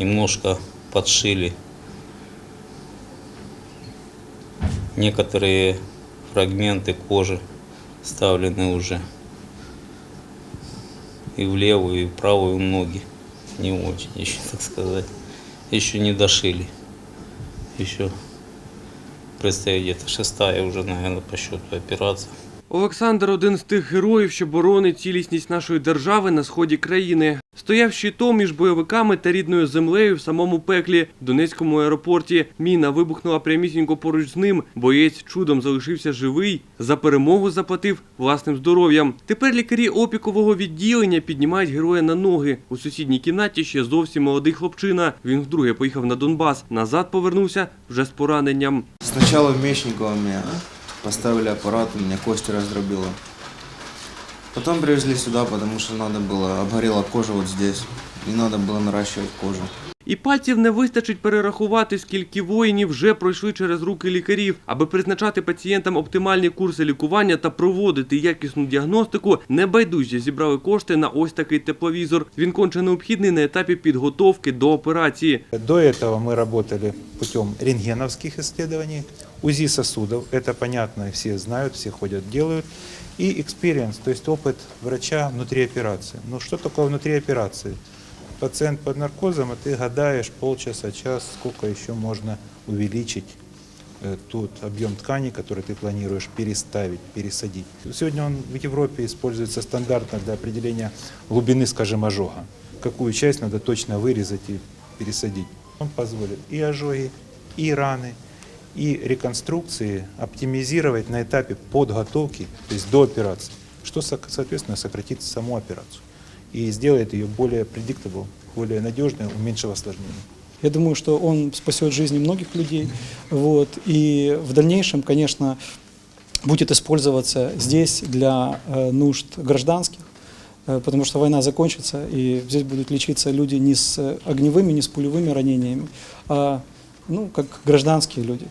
немножко подшили. Некоторые фрагменты кожи вставлены уже и в левую, и в правую ноги. Не очень еще, так сказать. Еще не дошили. Еще предстоит где-то шестая уже, наверное, по счету операция. Олександр один з тих героїв, що боронить цілісність нашої держави на сході країни. Стояв щитом між бойовиками та рідною землею в самому пеклі в Донецькому аеропорті. Міна вибухнула прямісінько поруч з ним. Боєць чудом залишився живий. За перемогу заплатив власним здоров'ям. Тепер лікарі опікового відділення піднімають героя на ноги. У сусідній кімнаті ще зовсім молодий хлопчина. Він вдруге поїхав на Донбас. Назад повернувся вже з пораненням. Сначала в Мечниково меня поставили аппарат, у меня кости раздробило. Потом привезли сюда, потому что надо было, обгорела кожа вот здесь, и надо было наращивать кожу. І пальців не вистачить перерахувати, скільки воїнів вже пройшли через руки лікарів, аби призначати пацієнтам оптимальні курси лікування та проводити якісну діагностику. Небайдужі зібрали кошти на ось такий тепловізор. Він конче необхідний на етапі підготовки до операції. До этого мы работали путем рентгеновских исследований, УЗИ сосудов, это понятно, все знают, все ходят, делают, и experience, то есть опыт врача внутри операции. Но что такое внутри операции? Пациент под наркозом, а ты гадаешь полчаса, час, сколько еще можно увеличить э, тот объем ткани, который ты планируешь переставить, пересадить. Сегодня он в Европе используется стандартно для определения глубины, скажем, ожога. Какую часть надо точно вырезать и пересадить. Он позволит и ожоги, и раны, и реконструкции оптимизировать на этапе подготовки, то есть до операции, что, со- соответственно, сократит саму операцию и сделает ее более predictable, более надежной, уменьшив осложнения. Я думаю, что он спасет жизни многих людей. Вот. И в дальнейшем, конечно, будет использоваться здесь для э, нужд гражданских, э, потому что война закончится, и здесь будут лечиться люди не с огневыми, не с пулевыми ранениями, а ну, как гражданские люди.